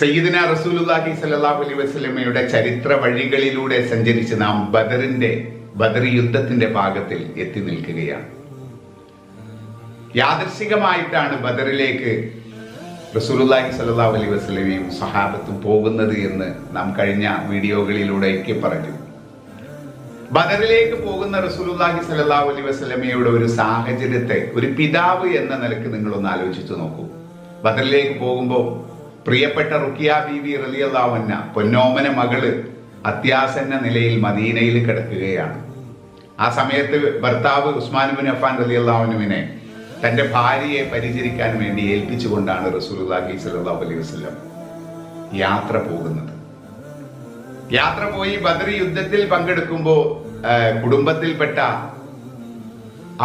സയ്യിദിന റസൂലുല്ലാഹി സല്ലല്ലാഹു അലൈഹി വസല്ലമയുടെ ചരിത്ര വഴികളിലൂടെ സഞ്ചരിച്ച് നാം ബദറിന്റെ ബദർ യുദ്ധത്തിന്റെ ഭാഗത്തിൽ എത്തി നിൽക്കുകയാണ്. യാദർശികമായിട്ടാണ് ബദറിലേക്ക് റസൂലുല്ലാഹി സല്ലല്ലാഹു അലൈഹി വസല്ലമയും സഹാബത്തും പോകുന്നത് എന്ന് നാം കഴിഞ്ഞ വീഡിയോകളിലൂടെയൊക്കെ പറഞ്ഞു. ബദറിലേക്ക് പോകുന്ന റസൂലുല്ലാഹി സല്ലല്ലാഹു അലൈഹി വസല്ലമയുടെ ഒരു സാഹചര്യത്തെ ഒരു പിതാവ് എന്ന നിലയ്ക്ക് നിങ്ങളൊന്ന് ആലോചിച്ചു നോക്കൂ. ബദറിലേക്ക് പോകുമ്പോൾ പ്രിയപ്പെട്ട റുക്കിയ ബീവി റലിയതാവന്ന പൊന്നോമന മകൾ അത്യാസന്ന നിലയിൽ മദീനയിൽ കിടക്കുകയാണ്. ആ സമയത്ത് ഭർത്താവ് ഉസ്മാൻ ബിൻ അഫാൻ റലിയല്ലാവനുവിനെ തന്റെ ഭാര്യയെ പരിചരിക്കാൻ വേണ്ടി ഏൽപ്പിച്ചുകൊണ്ടാണ് റസൂലുള്ളാഹി സ്വല്ലല്ലാഹു അലൈഹി വസല്ലം യാത്ര പോകുന്നത്. യാത്ര പോയി ബദർ യുദ്ധത്തിൽ പങ്കെടുക്കുമ്പോൾ കുടുംബത്തിൽപ്പെട്ട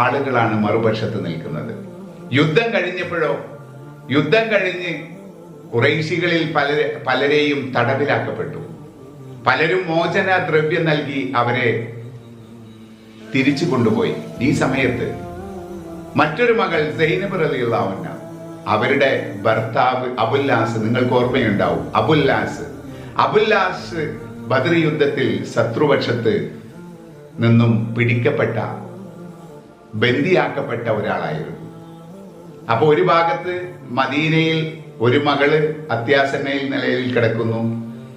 ആളുകളാണ് മറുപക്ഷത്ത് നിൽക്കുന്നത്. യുദ്ധം കഴിഞ്ഞപ്പോഴോ യുദ്ധം കഴിഞ്ഞ് കുറേശികളിൽ പലരെ പലരെയും തടവിലാക്കപ്പെട്ടു. പലരും മോചന ദ്രവ്യം നൽകി അവരെ തിരിച്ചു കൊണ്ടുപോയി. ഈ സമയത്ത് മറ്റൊരു മകൾ സൈനബ് റലിയുള്ളവന്ന അവരുടെ ഭർത്താവ് അബുല്ലാസ് നിങ്ങൾക്ക് ഓർമ്മയുണ്ടാവും അബുല്ലാസ്. അബുല്ലാസ് ബദർ യുദ്ധത്തിൽ ശത്രുപക്ഷത്ത് നിന്നും പിടിക്കപ്പെട്ട ബന്ദിയാക്കപ്പെട്ട ഒരാളായിരുന്നു. അപ്പോൾ ഒരു ഭാഗത്ത് മദീനയിൽ ഒരു മകൾ അത്യാസന്നയിൽ നിലയിൽ കിടക്കുന്നു.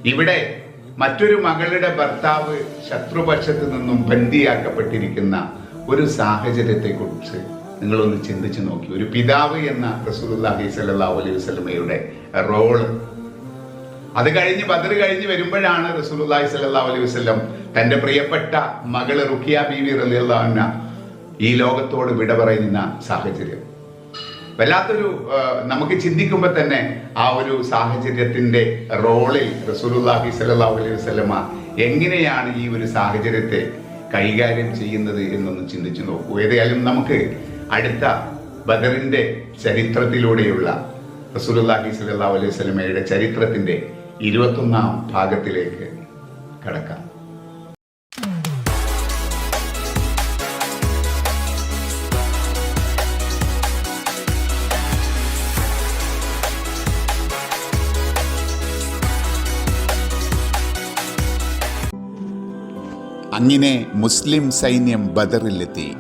ഇവിടെ മറ്റൊരു മകളുടെ ഭർത്താവ് ശത്രുപക്ഷത്തു നിന്നും ബന്ദിയാക്കപ്പെട്ടിരിക്കുന്ന ഒരു സാഹചര്യത്തെ കുറിച്ച് നിങ്ങളൊന്ന് ചിന്തിച്ചു നോക്കി. ഒരു പിതാവ് എന്ന റസൂലുള്ളാഹി സ്വല്ലല്ലാഹു അലൈഹി വസല്ലമയുടെ റോൾ. അത് കഴിഞ്ഞ് ബദർ കഴിഞ്ഞ് വരുമ്പോഴാണ് റസൂലുള്ളാഹി സ്വല്ലല്ലാഹു അലൈഹി വസല്ലം തന്റെ പ്രിയപ്പെട്ട മകൾ റുഖിയ ബീവി അൻഹ ഈ ലോകത്തോട് വിട പറയുന്ന സാഹചര്യം. വല്ലാത്തൊരു നമുക്ക് ചിന്തിക്കുമ്പോൾ തന്നെ ആ ഒരു സാഹചര്യത്തിന്റെ റോളിൽ റസൂലുള്ളാഹി സ്വല്ലല്ലാഹു അലൈഹി വസല്ലമ എങ്ങനെയാണ് ഈ ഒരു സാഹചര്യത്തെ കൈകാര്യം ചെയ്യുന്നത് എന്നൊന്ന് ചിന്തിച്ചു നോക്കൂ. ഏതായാലും നമുക്ക് അടുത്ത ബദറിന്റെ ചരിത്രത്തിലൂടെയുള്ള റസൂലുള്ളാഹി സ്വല്ലല്ലാഹു അലൈഹി വസല്ലമയുടെ ചരിത്രത്തിന്റെ ഇരുപത്തൊന്നാം ഭാഗത്തിലേക്ക് കടക്കാം. അങ്ങനെ മുസ്ലിം സൈന്യം ബദറിലെത്തി.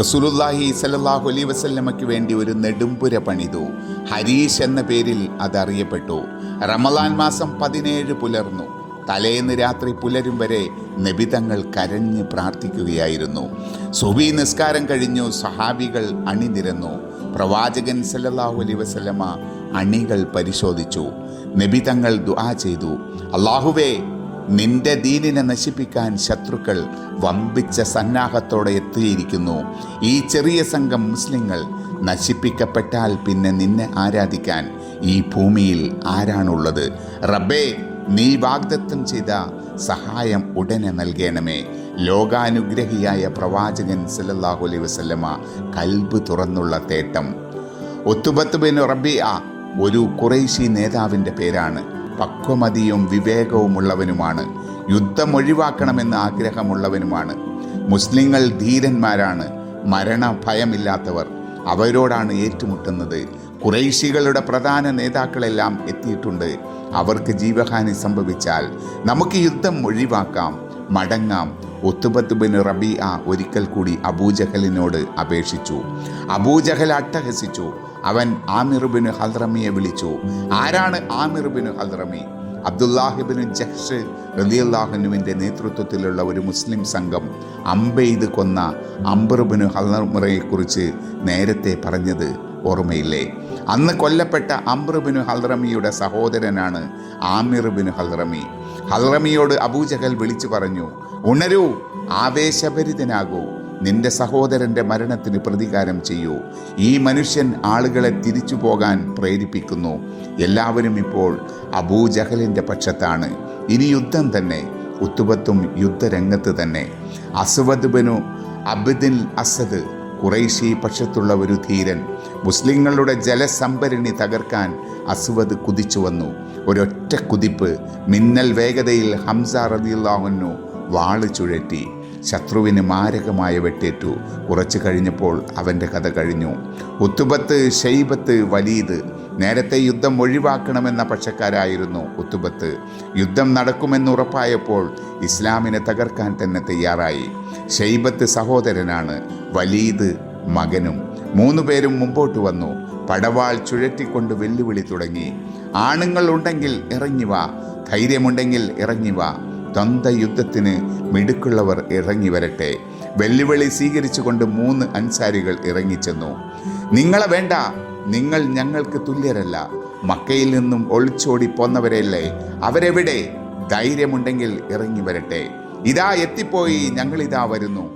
റസൂലുല്ലാഹി സലല്ലാഹു അലൈ വസല്ലമയ്ക്ക് വേണ്ടി ഒരു നെടുമ്പുര പണിതു. ഹരീഷ് എന്ന പേരിൽ അതറിയപ്പെട്ടു. റമലാൻ മാസം പതിനേഴ് പുലർന്നു. തലേന്ന് രാത്രി പുലരും വരെ നബിതങ്ങൾ കരഞ്ഞ് പ്രാർത്ഥിക്കുകയായിരുന്നു. സുബി നിസ്കാരം കഴിഞ്ഞു സഹാബികൾ അണിനിരന്നു. പ്രവാചകൻ സല്ലല്ലാഹു അലൈ വസല്ലമ അണികൾ പരിശോധിച്ചു. നബിതങ്ങൾ ദുആ ചെയ്തു. അള്ളാഹുവേ നിന്റെ ദീനിനെ നശിപ്പിക്കാൻ ശത്രുക്കൾ വമ്പിച്ച സന്നാഹത്തോടെ എത്തിയിരിക്കുന്നു. ഈ ചെറിയ സംഘം മുസ്ലിങ്ങൾ നശിപ്പിക്കപ്പെട്ടാൽ പിന്നെ നിന്നെ ആരാധിക്കാൻ ഈ ഭൂമിയിൽ ആരാണുള്ളത്? റബ്ബേ നീ വാഗ്ദത്തം ചെയ്ത സഹായം ഉടനെ നൽകണമേ. ലോകാനുഗ്രഹിയായ പ്രവാചകൻ സല്ലല്ലാഹു അലൈഹി വസല്ലമ കൽബ് തുറന്നുള്ള തേട്ടം. ഒത്തുബത്ത് ബിൻ ആ ഒരു കുറേശി നേതാവിന്റെ പേരാണ്. പക്വമതിയും വിവേകവുമുള്ളവനുമാണ്. യുദ്ധം ഒഴിവാക്കണമെന്ന് ആഗ്രഹമുള്ളവനുമാണ്. മുസ്ലിങ്ങൾ ധീരന്മാരാണ്. മരണ ഭയമില്ലാത്തവർ അവരോടാണ് ഏറ്റുമുട്ടുന്നത്. കുറേശികളുടെ പ്രധാന നേതാക്കളെല്ലാം എത്തിയിട്ടുണ്ട്. അവർക്ക് ജീവഹാനി സംഭവിച്ചാൽ നമുക്ക് യുദ്ധം ഒഴിവാക്കാം. മടങ്ങാം. ഒത്തുബത്തുബിൻ ബിൻ ആ ഒരിക്കൽ കൂടി അബൂജഹലിനോട് അപേക്ഷിച്ചു. അബൂജഹൽ അട്ടഹസിച്ചു. അവൻ ആമിർബിന് ഹൽറമിയെ വിളിച്ചു. ആരാണ് ആമിർബിന് ഹൽറമി അബ്ദുല്ലാഹിബിന് ജഹ്ഷ് റലിയല്ലാഹുനുവിന്റെ നേതൃത്വത്തിലുള്ള ഒരു മുസ്ലിം സംഘം അമ്പെയ്ത് കൊന്ന അംബറുബിന് ഹൽറമറയെക്കുറിച്ച് നേരത്തെ പറഞ്ഞത് ഓർമ്മയില്ലേ? അന്ന് കൊല്ലപ്പെട്ട അംബർബിന് ഹൽറമിയുടെ സഹോദരനാണ് ആമിർ ബിൻ ഹൽറമി ഹൽറമിയോട് അബൂജഹൽ വിളിച്ചു പറഞ്ഞു ഉണരൂ ആവേശഭരിതനാകൂ. നിന്റെ സഹോദരന്റെ മരണത്തിന് പ്രതികാരം ചെയ്യൂ. ഈ മനുഷ്യൻ ആളുകളെ തിരിച്ചു പോകാൻ പ്രേരിപ്പിക്കുന്നു. എല്ലാവരും ഇപ്പോൾ അബൂജഹലിന്റെ പക്ഷത്താണ്. ഇനി യുദ്ധം തന്നെ ഉത്തുബത്തും യുദ്ധരംഗത്ത് തന്നെ. അസ്വദ് ബനു അബ്ദിൻ അസദ് കുറേശി പക്ഷത്തുള്ള ഒരു ധീരൻ. മുസ്ലിങ്ങളുടെ ജലസംഭരണി തകർക്കാൻ അസുവദ് കുതിച്ചു വന്നു. ഒരൊറ്റ കുതിപ്പ് മിന്നൽ വേഗതയിൽ ഹംസ റദിയുള്ളാഹുന്നു വാൾ ചുഴറ്റി. ശത്രുവിന് മാരകമായ വെട്ടേറ്റു. കുറച്ചു കഴിഞ്ഞപ്പോൾ അവന്റെ കഥ കഴിഞ്ഞു. ഉത്തുബത്ത് ഷെയ്ബത്ത് വലീദ് നേരത്തെ യുദ്ധം ഒഴിവാക്കണമെന്ന പക്ഷക്കാരായിരുന്നു ഉത്തുബത്ത്. യുദ്ധം നടക്കുമെന്നുറപ്പായപ്പോൾ ഇസ്ലാമിനെ തകർക്കാൻ തന്നെ തയ്യാറായി. ഷെയ്ബത്ത് സഹോദരനാണ് വലീദ് മകനും. മൂന്നു പേരും മുമ്പോട്ട് വന്നു. പടവാൾ ചുഴറ്റിക്കൊണ്ട് വെല്ലുവിളി തുടങ്ങി. ആണുങ്ങൾ ഉണ്ടെങ്കിൽ ഇറങ്ങിവ ധൈര്യമുണ്ടെങ്കിൽ ഇറങ്ങി വാ ദ്വന്ദ് യുദ്ധത്തിന് മിടുക്കുള്ളവർ ഇറങ്ങി വരട്ടെ. വെല്ലുവിളി സ്വീകരിച്ചുകൊണ്ട് മൂന്ന് അൻസാരികൾ ഇറങ്ങിച്ചെന്നു. നിങ്ങളെ വേണ്ട. നിങ്ങൾ ഞങ്ങൾക്ക് തുല്യരല്ല. മക്കയിൽ നിന്നും ഒളിച്ചോടി പോന്നവരല്ലേ. അവരെവിടെ? ധൈര്യമുണ്ടെങ്കിൽ ഇറങ്ങി വരട്ടെ. ഇതാ എത്തിപ്പോയി. ഞങ്ങളിതാ വരുന്നു.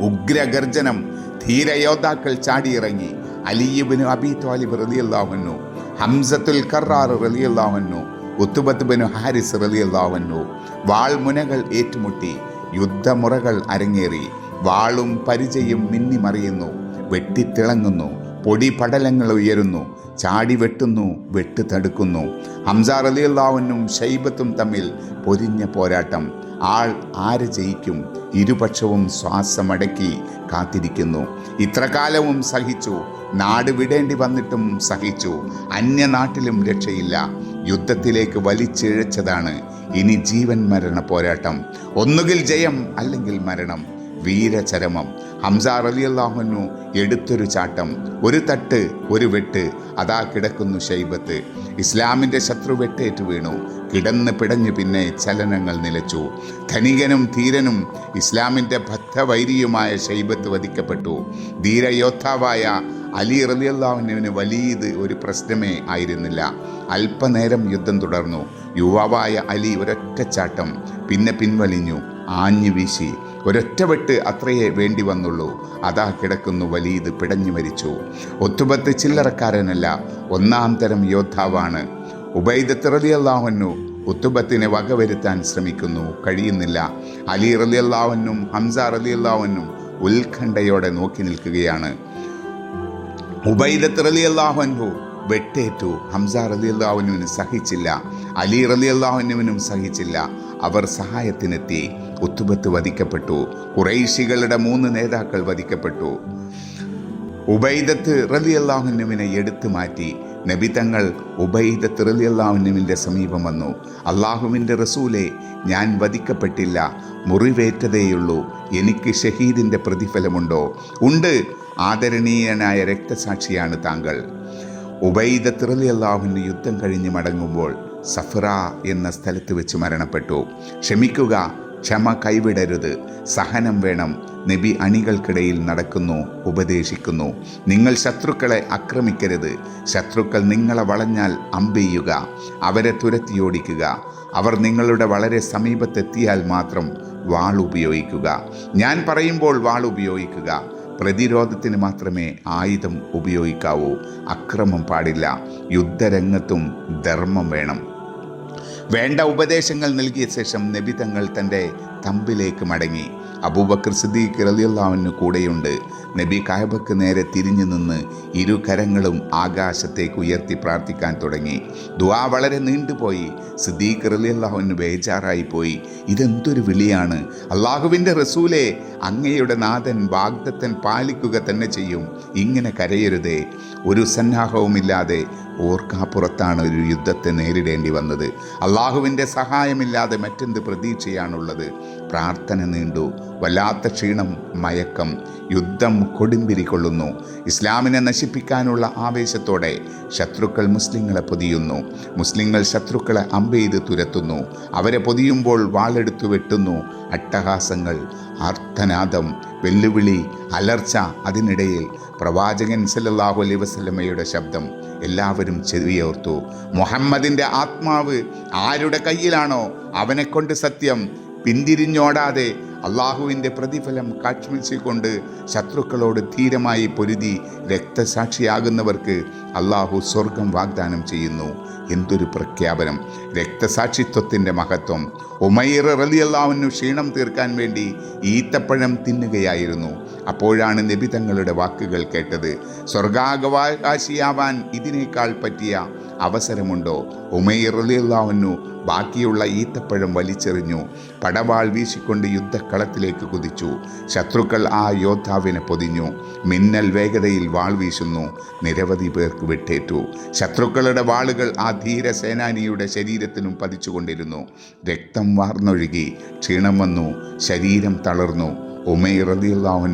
ഉഗ്രഗർജനം. ധീരയോദ്ധാക്കൾ ചാടിയിറങ്ങി. അലിയുബിന് അബി ത്വാലിബ് റലിയല്ലാവുന്നു ഹംസത്തുൽ കറാർ റലിയല്ലാവുന്നു ഉത്തുബത്ത് ബിനു ഹാരിസ് റലിയല്ലാവന്നു വാൾമുനകൾ ഏറ്റുമുട്ടി യുദ്ധമുറകൾ അരങ്ങേറി വാളും പരിചയും മിന്നിമറിയുന്നു വെട്ടിത്തിളങ്ങുന്നു പൊടി പടലങ്ങൾ ഉയരുന്നു ചാടി വെട്ടുന്നു വെട്ട് തടുക്കുന്നു. ഹംസാർ അലിയുള്ളാവനും ഷൈബത്തും തമ്മിൽ പൊരിഞ്ഞ പോരാട്ടം. ആൾ ആര് ജയിക്കും? ഇരുപക്ഷവും ശ്വാസമടക്കി കാത്തിരിക്കുന്നു. ഇത്രകാലവും സഹിച്ചു. നാട് വിടേണ്ടി വന്നിട്ടും സഹിച്ചു. അന്യനാട്ടിലും രക്ഷയില്ല. യുദ്ധത്തിലേക്ക് വലിച്ചിഴച്ചതാണ്. ഇനി ജീവൻ മരണ പോരാട്ടം. ഒന്നുകിൽ ജയം അല്ലെങ്കിൽ മരണം. വീരചരമം. അലി അള്ളാഹുനു എടുത്തൊരു ചാട്ടം. ഒരു തട്ട് ഒരു വെട്ട്. അതാ കിടക്കുന്നു ഷൈബത്ത് ഇസ്ലാമിന്റെ ശത്രു വെട്ടേറ്റ് വീണു. കിടന്ന് പിടഞ്ഞു പിന്നെ ചലനങ്ങൾ നിലച്ചു. ധനികനും ധീരനും ഇസ്ലാമിന്റെ ബദ്ധവൈരിയുമായ ഷൈബത്ത് വധിക്കപ്പെട്ടു. ധീരയോദ്ധാവായ അലി റലിയല്ലാഹുവിന് വലിയത് ഒരു പ്രശ്നമേ ആയിരുന്നില്ല. അല്പനേരം യുദ്ധം തുടർന്നു. യുവാവായ അലി ഒരൊറ്റച്ചാട്ടം പിന്നെ പിൻവലിഞ്ഞു. ആഞ്ഞു വീശി. ഒരൊറ്റ വെട്ട് അത്രയേ വേണ്ടി വന്നുള്ളൂ. അതാ കിടക്കുന്നു വലിയത് പിടഞ്ഞു മരിച്ചു. ഒത്തുപത്ത് ചില്ലറക്കാരനല്ല ഒന്നാം തരം യോദ്ധാവാണ്. ഉബൈദത്ത് റലി അള്ളാഹുനു ഉത്തുബത്തിനെ വകവരുത്താൻ ശ്രമിക്കുന്നു. കഴിയുന്നില്ല. അലി റലി അള്ളാഹുനും ഹംസ റലി അള്ളാഹുനും ഉത്കണ്ഠയോടെ നോക്കി നിൽക്കുകയാണ്. ഉബൈദത്ത് റലി അള്ളാഹുൻഹു വെട്ടേറ്റു. ഹംസ റലി അള്ളാഹുനുവിന് സഹിച്ചില്ല. അലി റലി അള്ളാഹുനുവിനും സഹിച്ചില്ല. അവർ സഹായത്തിനെത്തി. ഉത്തുബത്ത് വധിക്കപ്പെട്ടു. കുറൈശികളുടെ മൂന്ന് നേതാക്കൾ വധിക്കപ്പെട്ടു. ഉബൈദത്ത് റലി അള്ളാഹുനുവിനെ എടുത്തു മാറ്റി. നബി തങ്ങൾ ഉബൈദ റലി അള്ളാഹുനുവിന്റെ സമീപം വന്നു. അള്ളാഹുവിന്റെ റസൂലെ ഞാൻ വധിക്കപ്പെട്ടില്ല. മുറിവേറ്റതേയുള്ളൂ. എനിക്ക് ഷഹീദിന്റെ പ്രതിഫലമുണ്ടോ? ഉണ്ട്. ആദരണീയനായ രക്തസാക്ഷിയാണ് താങ്കൾ. ഉബൈദ റലി അള്ളാഹുവിന് യുദ്ധം കഴിഞ്ഞ് മടങ്ങുമ്പോൾ സഫറ എന്ന സ്ഥലത്ത് വെച്ച് മരണപ്പെട്ടു. ക്ഷമിക്കുക. ക്ഷമ കൈവിടരുത്. സഹനം വേണം. നബി അണികൾക്കിടയിൽ നടക്കുന്നു ഉപദേശിക്കുന്നു. നിങ്ങൾ ശത്രുക്കളെ ആക്രമിക്കരുത്. ശത്രുക്കൾ നിങ്ങളെ വളഞ്ഞാൽ അമ്പെയ്യുക. അവരെ തുരത്തിയോടിക്കുക. അവർ നിങ്ങളുടെ വളരെ സമീപത്തെത്തിയാൽ മാത്രം വാൾ ഉപയോഗിക്കുക. ഞാൻ പറയുമ്പോൾ വാൾ ഉപയോഗിക്കുക. പ്രതിരോധത്തിന് മാത്രമേ ആയുധം ഉപയോഗിക്കാവൂ. അക്രമം പാടില്ല. യുദ്ധരംഗത്തും ധർമ്മം വേണം. വേണ്ട ഉപദേശങ്ങൾ നൽകിയ ശേഷം നബി തങ്ങൾ തന്റെ തമ്പിലേക്ക് മടങ്ങി. അബൂബക്കർ സിദ്ദീഖ് റലിയുള്ളവന് കൂടെയുണ്ട്. നബി കായബക്ക് നേരെ തിരിഞ്ഞു നിന്ന് ഇരു കരങ്ങളും ആകാശത്തേക്ക് ഉയർത്തി പ്രാർത്ഥിക്കാൻ തുടങ്ങി. ദുവാ വളരെ നീണ്ടുപോയി. സിദ്ദീഖ് റലിയുള്ളാഹുവിന് ബേജാറായി പോയി. ഇതെന്തൊരു വിളിയാണ്. അള്ളാഹുവിന്റെ റസൂലെ അങ്ങയുടെ നാഥൻ വാഗ്ദത്തൻ പാലിക്കുക തന്നെ ചെയ്യും. ഇങ്ങനെ കരയരുതേ. ഒരു സന്നാഹവുമില്ലാതെ ഓർക്കാപ്പുറത്താണ് ഒരു യുദ്ധത്തെ നേരിടേണ്ടി വന്നത്. അള്ളാഹുവിന്റെ സഹായമില്ലാതെ മറ്റെന്ത് പ്രതീക്ഷയാണുള്ളത്? പ്രാർത്ഥന നീണ്ടു. വല്ലാത്ത ക്ഷീണം മയക്കം യുദ്ധം കൊടുമ്പിരി കൊള്ളുന്നു ഇസ്ലാമിനെ നശിപ്പിക്കാനുള്ള ആവേശത്തോടെ ശത്രുക്കൾ മുസ്ലിങ്ങളെ പൊതിയുന്നു. മുസ്ലിങ്ങൾ ശത്രുക്കളെ അമ്പെയ്ത് തുരത്തുന്നു. അവരെ പൊതിയുമ്പോൾ വാളെടുത്തു വെട്ടുന്നു. അട്ടഹാസങ്ങൾ ആർത്തനാദം വെല്ലുവിളി അലർച്ച അതിനിടയിൽ പ്രവാചകൻ സല്ലാഹു അലൈഹി വസല്ലമയുടെ ശബ്ദം എല്ലാവരും ചെവിയോർത്തു. മുഹമ്മദിന്റെ ആത്മാവ് ആരുടെ കയ്യിലാണോ അവനെക്കൊണ്ട് സത്യം? പിന്തിരിഞ്ഞോടാതെ അള്ളാഹുവിന്റെ പ്രതിഫലം കാഴ്ചവെച്ചുകൊണ്ട് ശത്രുക്കളോട് ധീരമായി പൊരുതി രക്തസാക്ഷിയാകുന്നവർക്ക് അള്ളാഹു സ്വർഗം വാഗ്ദാനം ചെയ്യുന്നു. എന്തൊരു പ്രഖ്യാപനം. രക്തസാക്ഷിത്വത്തിന്റെ മഹത്വം ഉമൈർ റലിയല്ലാവിനു ക്ഷീണം തീർക്കാൻ വേണ്ടി ഈത്തപ്പഴം തിന്നുകയായിരുന്നു. അപ്പോഴാണ് നബി തങ്ങളുടെ വാക്കുകൾ കേട്ടത്. സ്വർഗാവകാശിയാവാൻ ഇതിനേക്കാൾ പറ്റിയ അവസരമുണ്ടോ? ഉമൈർ റലിയല്ലാവിനു ബാക്കിയുള്ള ഈത്തപ്പഴം വലിച്ചെറിഞ്ഞു. പടവാൾ വീശിക്കൊണ്ട് യുദ്ധക്കളത്തിലേക്ക് കുതിച്ചു. ശത്രുക്കൾ ആ യോദ്ധാവിനെ പൊതിഞ്ഞു. മിന്നൽ വേഗതയിൽ വാൾ വീശുന്നു. നിരവധി പേർക്ക് വെട്ടേറ്റു. ശത്രുക്കളുടെ വാളുകൾ ആ ധീര സേനാനിയുടെ ശരീരത്തിനും പതിച്ചുകൊണ്ടിരുന്നു. രക്തം വാർന്നൊഴുകി ക്ഷീണം വന്നു ശരീരം തളർന്നു. റളിയല്ലാഹു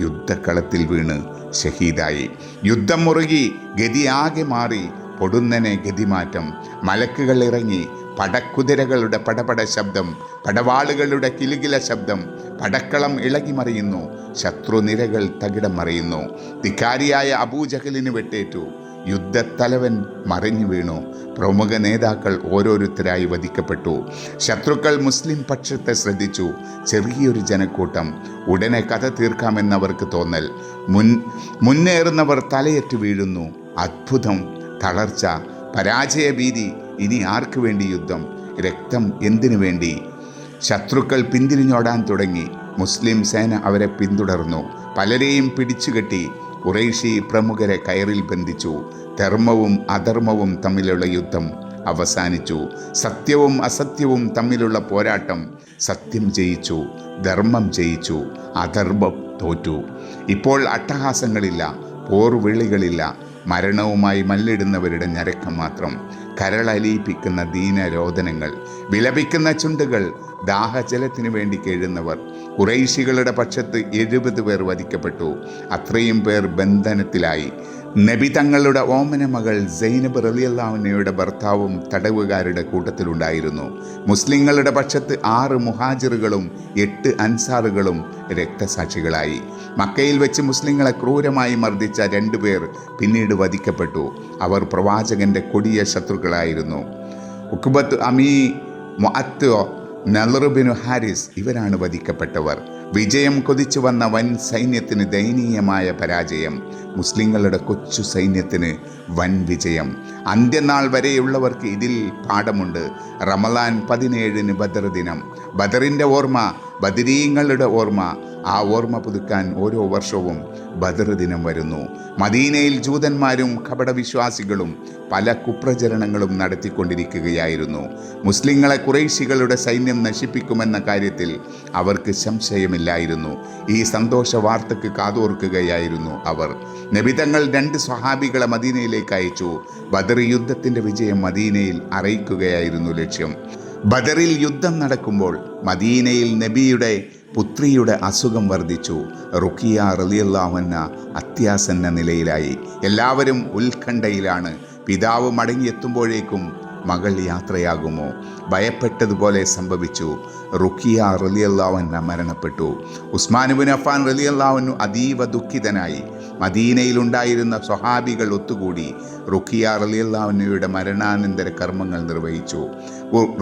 യുദ്ധക്കളത്തിൽ വീണ് ഷഹീദായി. യുദ്ധം മുറുകി ഗതിയാകെ മാറി പൊടുന്നനെ ഗതിമാറ്റം. മലക്കുകൾ ഇറങ്ങി പടക്കുതിരകളുടെ പടപട ശബ്ദം പടവാളുകളുടെ കിലുകില ശബ്ദം പടക്കളം ഇളകിമറിയുന്നു ശത്രുനിരകൾ തകിടം മറിയുന്നു. ധിക്കാരിയായ അബൂജഹലിന് വെട്ടേറ്റു. യുദ്ധത്തലവൻ മറിഞ്ഞു വീണു. പ്രമുഖ നേതാക്കൾ ഓരോരുത്തരായി വധിക്കപ്പെട്ടു. ശത്രുക്കൾ മുസ്ലിം പക്ഷത്തെ ശ്രദ്ധിച്ചു. ചെറിയൊരു ജനക്കൂട്ടം. ഉടനെ കഥ തീർക്കാമെന്നവർക്ക് തോന്നൽ. മുൻ മുന്നേറുന്നവർ തലയറ്റ് വീഴുന്നു. അത്ഭുതം തളർച്ച പരാജയഭീതി ഇനി ആർക്കു വേണ്ടി യുദ്ധം? രക്തം എന്തിനു വേണ്ടി? ശത്രുക്കൾ പിന്തിരിഞ്ഞോടാൻ തുടങ്ങി. മുസ്ലിം സേന അവരെ പിന്തുടർന്നു. പലരെയും പിടിച്ചുകെട്ടി. കുറേശി പ്രമുഖരെ കയറിൽ ബന്ധിച്ചു. ധർമ്മവും അധർമ്മവും തമ്മിലുള്ള യുദ്ധം അവസാനിച്ചു. സത്യവും അസത്യവും തമ്മിലുള്ള പോരാട്ടം സത്യം ജയിച്ചു ധർമ്മം ജയിച്ചു അധർമ്മം തോറ്റു. ഇപ്പോൾ അട്ടഹാസങ്ങളില്ല പോർവിളികളില്ല. മരണവുമായി മല്ലിടുന്നവരുടെ ഞരക്കം മാത്രം കരളലിയിപ്പിക്കുന്ന ദീനരോധനങ്ങൾ വിലപിക്കുന്ന ചുണ്ടുകൾ ദാഹജലത്തിനു വേണ്ടി കേഴുന്നവർ കുറേശികളുടെ പക്ഷത്ത് എഴുപത് പേർ വധിക്കപ്പെട്ടു. അത്രയും പേർ ബന്ധനത്തിലായി. നബി തങ്ങളുടെ ഓമന മകൾ സൈനബ് റലിയല്ലാവുന്നയുടെ ഭർത്താവും തടവുകാരുടെ കൂട്ടത്തിലുണ്ടായിരുന്നു. മുസ്ലിങ്ങളുടെ പക്ഷത്ത് ആറ് മുഹാജിറുകളും എട്ട് അൻസാറുകളും രക്തസാക്ഷികളായി. മക്കയിൽ വെച്ച് മുസ്ലിങ്ങളെ ക്രൂരമായി മർദ്ദിച്ച രണ്ടുപേർ പിന്നീട് വധിക്കപ്പെട്ടു. അവർ പ്രവാചകന്റെ കൊടിയ ശത്രുക്കളായിരുന്നു. ഉക്ബത്ത് അമീ മൊഅത്ത് നലറുബിനു ഹാരിസ് ഇവരാണ് വധിക്കപ്പെട്ടവർ. വിജയം കൊതിച്ചു വന്ന വൻ സൈന്യത്തിന് ദയനീയമായ പരാജയം. മുസ്ലിങ്ങളുടെ കൊച്ചു സൈന്യത്തിന് വൻ വിജയം. അന്ത്യനാൾ വരെയുള്ളവർക്ക് ഇതിൽ പാഠമുണ്ട്. റമലാൻ പതിനേഴിന് ബദർ ദിനം. ബദറിന്റെ ഓർമ്മ ബദരീങ്ങളുടെ ഓർമ്മ. ആ ഓർമ്മ പുതുക്കാൻ ഓരോ വർഷവും ബദർ ദിനം വരുന്നു. മദീനയിൽ ജൂതന്മാരും കപടവിശ്വാസികളും പല കുപ്രചരണങ്ങളും നടത്തിക്കൊണ്ടിരിക്കുകയായിരുന്നു. മുസ്ലിങ്ങളെ കുറേശികളുടെ സൈന്യം നശിപ്പിക്കുമെന്ന കാര്യത്തിൽ അവർക്ക് സംശയമില്ലായിരുന്നു. ഈ സന്തോഷ വാർത്തക്ക് കാതോർക്കുകയായിരുന്നു അവർ. നബിതങ്ങൾ രണ്ട് സ്വഹാബികളെ മദീനയിലേക്ക് അയച്ചു. ബദർ യുദ്ധത്തിന്റെ വിജയം മദീനയിൽ അറിയിക്കുകയായിരുന്നു ലക്ഷ്യം. ബദറിൽ യുദ്ധം നടക്കുമ്പോൾ മദീനയിൽ നബിയുടെ പുത്രിയുടെ അസുഖം വർദ്ധിച്ചു. റുക്കിയ റലിയല്ലാവന്ന അത്യാസന്ന നിലയിലായി. എല്ലാവരും ഉത്കണ്ഠയിലാണ്. പിതാവ് മടങ്ങിയെത്തുമ്പോഴേക്കും മകൾ യാത്രയാകുമോ? ഭയപ്പെട്ടതുപോലെ സംഭവിച്ചു. റുക്കിയ റലിയല്ലാവന്ന മരണപ്പെട്ടു. ഉസ്മാനുബിൻ അഫാൻ റലിയല്ലാവനു അതീവ ദുഃഖിതനായി. മദീനയിലുണ്ടായിരുന്ന സ്വഹാബികൾ ഒത്തുകൂടി റുഖിയ റലിയല്ലാവനയുടെ മരണാനന്തര കർമ്മങ്ങൾ നിർവഹിച്ചു.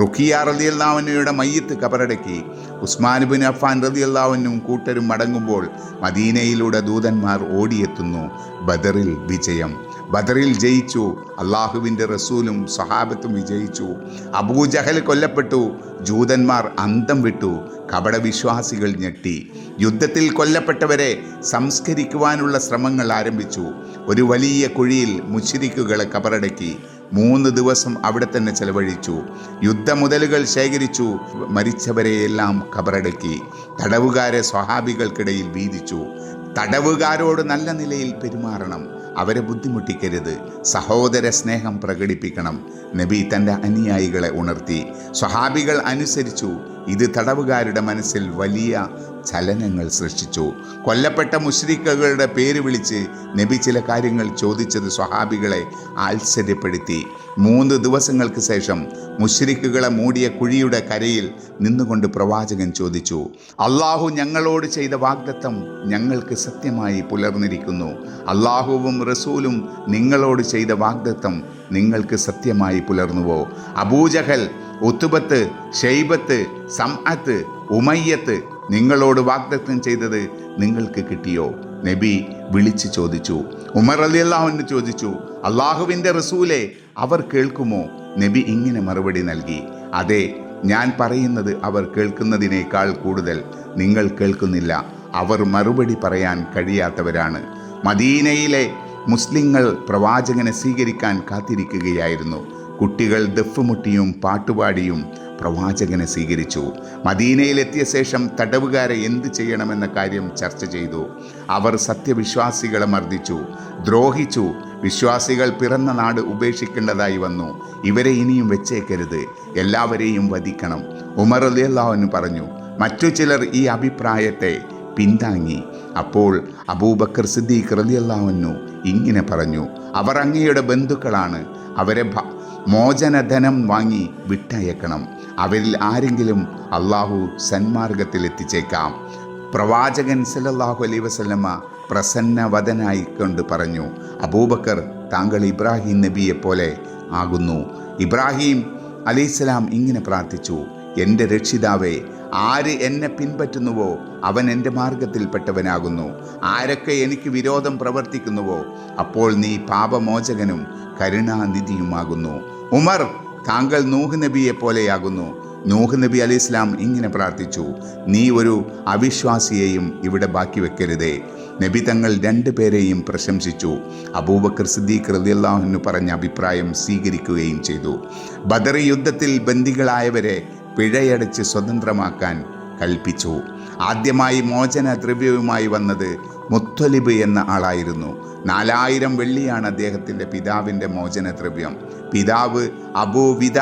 റുഖിയ റലിയല്ലാവനയുടെ മയ്യത്ത് കബറടക്കി. ഉസ്മാനുബിൻ അഫാൻ റലിയല്ലാവനും കൂട്ടരും മടങ്ങുമ്പോൾ മദീനയിലൂടെ ദൂതന്മാർ ഓടിയെത്തുന്നു. ബദറിൽ വിജയം. ബദറിൽ ജയിച്ചു അള്ളാഹുവിന്റെ റസൂലും സഹാബത്തും വിജയിച്ചു. അബൂജഹൽ കൊല്ലപ്പെട്ടു ജൂതന്മാർ അന്തം വിട്ടു കപടവിശ്വാസികൾ ഞെട്ടി. യുദ്ധത്തിൽ കൊല്ലപ്പെട്ടവരെ സംസ്കരിക്കുവാനുള്ള ശ്രമങ്ങൾ ആരംഭിച്ചു. ഒരു വലിയ കുഴിയിൽ മുച്ചിരിക്കുകളെ കബറടക്കി മൂന്ന് ദിവസം അവിടെ തന്നെ ചെലവഴിച്ചു. യുദ്ധമുതലുകൾ ശേഖരിച്ചു മരിച്ചവരെയെല്ലാം കബറടക്കി. തടവുകാരെ സ്വഹാബികൾക്കിടയിൽ വീതിച്ചു. തടവുകാരോട് നല്ല നിലയിൽ പെരുമാറണം. അവരെ ബുദ്ധിമുട്ടിക്കരുത്. സഹോദര സ്നേഹം പ്രകടിപ്പിക്കണം. നബി തന്റെ അനുയായികളെ ഉണർത്തി. സ്വഹാബികൾ അനുസരിച്ചു. ഇത് തടവുകാരുടെ മനസ്സിൽ വലിയ ചലനങ്ങൾ സൃഷ്ടിച്ചു. കൊല്ലപ്പെട്ട മുഷ്രിക്കകളുടെ പേര് വിളിച്ച് നബി ചില കാര്യങ്ങൾ ചോദിച്ചത് സ്വഹാബികളെ ആശ്ചര്യപ്പെടുത്തി. മൂന്ന് ദിവസങ്ങൾക്ക് ശേഷം മുഷ്രിക്കുകളെ മൂടിയ കുഴിയുടെ കരയിൽ നിന്നുകൊണ്ട് പ്രവാചകൻ ചോദിച്ചു അള്ളാഹു ഞങ്ങളോട് ചെയ്ത വാഗ്ദത്തം ഞങ്ങൾക്ക് സത്യമായി പുലർന്നിരിക്കുന്നു. അള്ളാഹുവും റസൂലും നിങ്ങളോട് ചെയ്ത വാഗ്ദത്തം നിങ്ങൾക്ക് സത്യമായി പുലർന്നുവോ? അബൂജഹൽ ഉത്തുബത്ത് ഷെയ്ബത്ത് സംഅത്ത് ഉമയ്യത്ത് നിങ്ങളോട് വാഗ്ദത്തം ചെയ്തത് നിങ്ങൾക്ക് കിട്ടിയോ? നബി വിളിച്ചു ചോദിച്ചു. ഉമർ അലി അള്ളാഹുവിന് ചോദിച്ചു അള്ളാഹുവിന്റെ റസൂലെ അവർ കേൾക്കുമോ? നബി ഇങ്ങനെ മറുപടി നൽകി അതെ ഞാൻ പറയുന്നത് അവർ കേൾക്കുന്നതിനേക്കാൾ കൂടുതൽ നിങ്ങൾ കേൾക്കുന്നില്ല. അവർ മറുപടി പറയാൻ കഴിയാത്തവരാണ്. മദീനയിലെ മുസ്ലിങ്ങൾ പ്രവാചകനെ സ്വീകരിക്കാൻ കാത്തിരിക്കുകയായിരുന്നു. കുട്ടികൾ ദഫ്മുട്ടിയും പാട്ടുപാടിയും പ്രവാചകനെ സ്വീകരിച്ചു. മദീനയിലെത്തിയ ശേഷം തടവുകാരെ എന്ത് ചെയ്യണമെന്ന കാര്യം ചർച്ച ചെയ്തു. അവർ സത്യവിശ്വാസികളെ മർദ്ദിച്ചു. ദ്രോഹിച്ചു. വിശ്വാസികൾ പിറന്ന നാട് ഉപേക്ഷിക്കേണ്ടതായി വന്നു. ഇവരെ ഇനിയും വെച്ചേക്കരുത്. എല്ലാവരെയും വധിക്കണം. ഉമർ അലിയല്ലാവെന്ന് പറഞ്ഞു മറ്റു ചിലർ ഈ അഭിപ്രായത്തെ പിന്താങ്ങി. അപ്പോൾ അബൂബക്കർ സിദ്ദീഖ് റലിയല്ലാവുന്നു ഇങ്ങനെ പറഞ്ഞു അവർ അങ്ങയുടെ ബന്ധുക്കളാണ്. അവരെ മോചനധനം വാങ്ങി വിട്ടയക്കണം. അവരിൽ ആരെങ്കിലും അള്ളാഹു സന്മാർഗത്തിൽ എത്തിച്ചേക്കാം. പ്രവാചകൻ സലല്ലാഹു അലൈ വസല്ലമ പ്രസന്നവദനായി കൊണ്ട് പറഞ്ഞു അബൂബക്കർ താങ്കൾ ഇബ്രാഹിം നബിയെ പോലെ ആകുന്നു. ഇബ്രാഹിം അലൈഹിസ്സലാം ഇങ്ങനെ പ്രാർത്ഥിച്ചു എന്റെ രക്ഷിതാവേ ആര് എന്നെ പിൻപറ്റുന്നുവോ അവൻ എന്റെ മാർഗത്തിൽപ്പെട്ടവനാകുന്നു. ആരൊക്കെ എനിക്ക് വിരോധം പ്രവർത്തിക്കുന്നുവോ അപ്പോൾ നീ പാപമോചകനും കരുണാനിധിയുമാകുന്നു. ഉമർ താങ്കൾ നൂഹ് നബിയെ പോലെയാകുന്നു. നൂഹ് നബി അലി ഇസ്ലാം ഇങ്ങനെ പ്രാർത്ഥിച്ചു നീ ഒരു അവിശ്വാസിയെയും ഇവിടെ ബാക്കി വെക്കരുതേ. നബി തങ്ങൾ രണ്ടുപേരെയും പ്രശംസിച്ചു. അബൂബക്കർ സിദ്ദീഖ് റളിയല്ലാഹുവിന് പറഞ്ഞ അഭിപ്രായം സ്വീകരിക്കുകയും ചെയ്തു. ബദർ യുദ്ധത്തിൽ ബന്ദികളായവരെ പിഴയടച്ച് സ്വതന്ത്രമാക്കാൻ കൽപ്പിച്ചു. ആദ്യമായി മോചന ദ്രവ്യവുമായി വന്നത് മുത്തൊലിബ് എന്ന ആളായിരുന്നു. നാലായിരം വെള്ളിയാണ് അദ്ദേഹത്തിന്റെ പിതാവിന്റെ മോചനദ്രവ്യം. പിതാവ് അബൂവിദ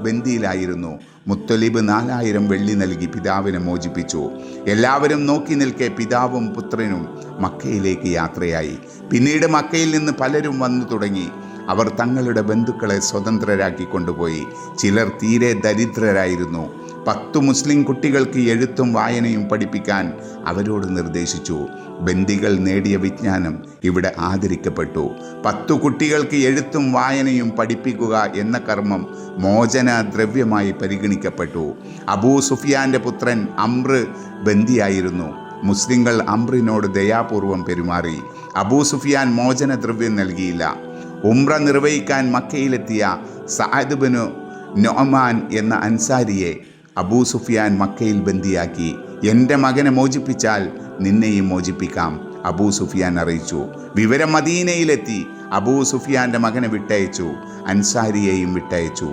ബന്ദിയിലായിരുന്നു. മുത്തലിബ് നാലായിരം വെള്ളി നൽകി പിതാവിനെ മോചിപ്പിച്ചു. എല്ലാവരും നോക്കി നിൽക്കെ പിതാവും പുത്രനും മക്കയിലേക്ക് യാത്രയായി. പിന്നീട് മക്കയിൽ നിന്ന് പലരും വന്നു തുടങ്ങി. അവർ തങ്ങളുടെ ബന്ധുക്കളെ സ്വതന്ത്രരാക്കി കൊണ്ടുപോയി. ചിലർ തീരെ ദരിദ്രരായിരുന്നു. പത്തു മുസ്ലിം കുട്ടികൾക്ക് എഴുത്തും വായനയും പഠിപ്പിക്കാൻ അവരോട് നിർദ്ദേശിച്ചു. ബന്ദികൾ നേടിയ വിജ്ഞാനം ഇവിടെ ആദരിക്കപ്പെട്ടു. പത്തു കുട്ടികൾക്ക് എഴുത്തും വായനയും പഠിപ്പിക്കുക എന്ന കർമ്മം മോചന ദ്രവ്യമായി പരിഗണിക്കപ്പെട്ടു. അബൂ സുഫിയാന്റെ പുത്രൻ അമ്ര ബന്ദിയായിരുന്നു. മുസ്ലിങ്ങൾ അമ്രിനോട് ദയാപൂർവം പെരുമാറി. അബൂ സുഫിയാൻ മോചന ദ്രവ്യം നൽകിയില്ല. ഉംറ നിർവഹിക്കാൻ മക്കയിലെത്തിയ സഅദ് ബിനു നൊമാൻ എന്ന അൻസാരിയെ അബൂ സുഫിയാൻ മക്കയിൽ ബന്ദിയാക്കി. എന്റെ മകനെ മോചിപ്പിച്ചാൽ നിന്നെയും മോചിപ്പിക്കാം അബൂ സുഫിയാൻ അറിയിച്ചു. വിവരം മദീനയിലെത്തി അബൂ സുഫിയാന്റെ മകനെ വിട്ടയച്ചു അൻസാരിയെയും വിട്ടയച്ചു.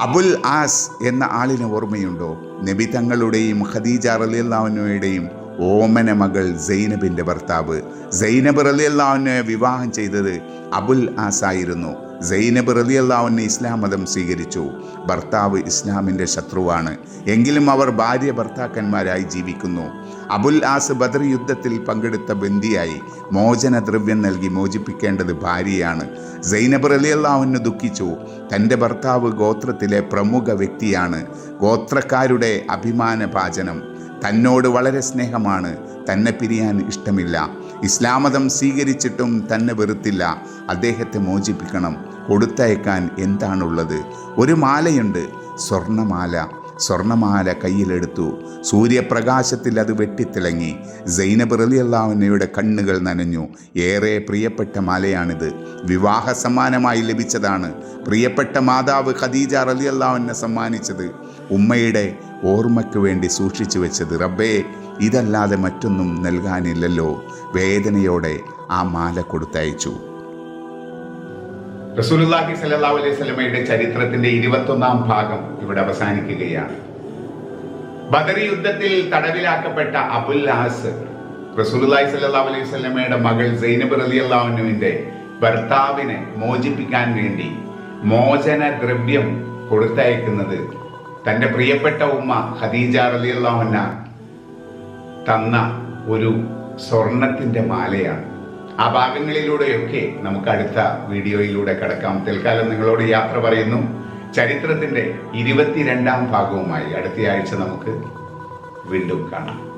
അബുൽ ആസ് എന്ന ആളിന് ഓർമ്മയുണ്ടോ? നബി തങ്ങളുടെയും ഖദീജ റലിയല്ലാവുന്നയുടെയും ഓമന മകൾ സൈനബിന്റെ ഭർത്താവ്. സൈനബ് റലിയല്ലാവുന്നയെ വിവാഹം ചെയ്തത് അബുൽ ആസ് ആയിരുന്നു സൈനബ് റലിയല്ലാവുന്ന ഇസ്ലാം മതം സ്വീകരിച്ചു. ഭർത്താവ് ഇസ്ലാമിന്റെ ശത്രുവാണ്. എങ്കിലും അവർ ഭാര്യ ഭർത്താക്കന്മാരായി ജീവിക്കുന്നു. അബുൽ ആസ് ബദർ യുദ്ധത്തിൽ പങ്കെടുത്ത ബന്ദിയായി മോചനദ്രവ്യം നൽകി മോചിപ്പിക്കേണ്ടത് ഭാര്യയാണ്. സൈനബ് റലിയല്ലാവുന്ന് ദുഃഖിച്ചു. തന്റെ ഭർത്താവ് ഗോത്രത്തിലെ പ്രമുഖ വ്യക്തിയാണ്. ഗോത്രക്കാരുടെ അഭിമാന പാചനം തന്നോട് വളരെ സ്നേഹമാണ്. തന്നെ പിരിയാൻ ഇഷ്ടമില്ല. ഇസ്ലാമതം സ്വീകരിച്ചിട്ടും തന്നെ വെറുത്തില്ല. അദ്ദേഹത്തെ മോചിപ്പിക്കണം. കൊടുത്തയക്കാൻ എന്താണുള്ളത്? ഒരു മാലയുണ്ട്. സ്വർണമാല. സ്വർണമാല കയ്യിലെടുത്തു. സൂര്യപ്രകാശത്തിൽ അത് വെട്ടിത്തിളങ്ങി. സൈനബ് റലിയല്ലാവിനയുടെ കണ്ണുകൾ നനഞ്ഞു. ഏറെ പ്രിയപ്പെട്ട മാലയാണിത്. വിവാഹ സമ്മാനമായി ലഭിച്ചതാണ്. പ്രിയപ്പെട്ട മാതാവ് ഖദീജ റലിയല്ലാവിനെ സമ്മാനിച്ചത് ഉമ്മയുടെ ഓർമ്മയ്ക്ക് വേണ്ടി സൂക്ഷിച്ചു വെച്ചത്. റബ്ബേ ഇതല്ലാതെ മറ്റൊന്നും നൽകാനില്ലല്ലോ. വേദനയോടെ ആ മാല കൊടുത്തയച്ചു. റസൂലുള്ളാഹി സ്വല്ലല്ലാഹു അലൈഹി വസല്ലമയുടെ ചരിത്രത്തിന്റെ ഇരുപത്തൊന്നാം ഭാഗം ഇവിടെ അവസാനിക്കുകയാണ്. ബദർ യുദ്ധത്തിൽ തടവിലാക്കപ്പെട്ട അബുൽ ആസ് റസൂലുല്ലാഹി സ്വല്ലല്ലാഹു അലൈഹി വസല്ലമയുടെ മകൾ സൈനബ് റളിയല്ലാഹു അൻഹുവിന്റെ ഭർത്താവിനെ മോചിപ്പിക്കാൻ വേണ്ടി മോചന ദ്രവ്യം കൊടുത്തയക്കുന്നത് തന്റെ പ്രിയപ്പെട്ട ഉമ്മ ഖദീജ റളിയല്ലാഹു അൻഹ തന്ന ഒരു സ്വർണത്തിന്റെ മാലയാണ്. ആ ഭാഗങ്ങളിലൂടെയൊക്കെ നമുക്ക് അടുത്ത വീഡിയോയിലൂടെ കടക്കാം. തൽക്കാലം നിങ്ങളോട് യാത്ര പറയുന്നു. ചരിത്രത്തിന്റെ ഇരുപത്തിരണ്ടാം ഭാഗവുമായി അടുത്തയാഴ്ച നമുക്ക് വീണ്ടും കാണാം.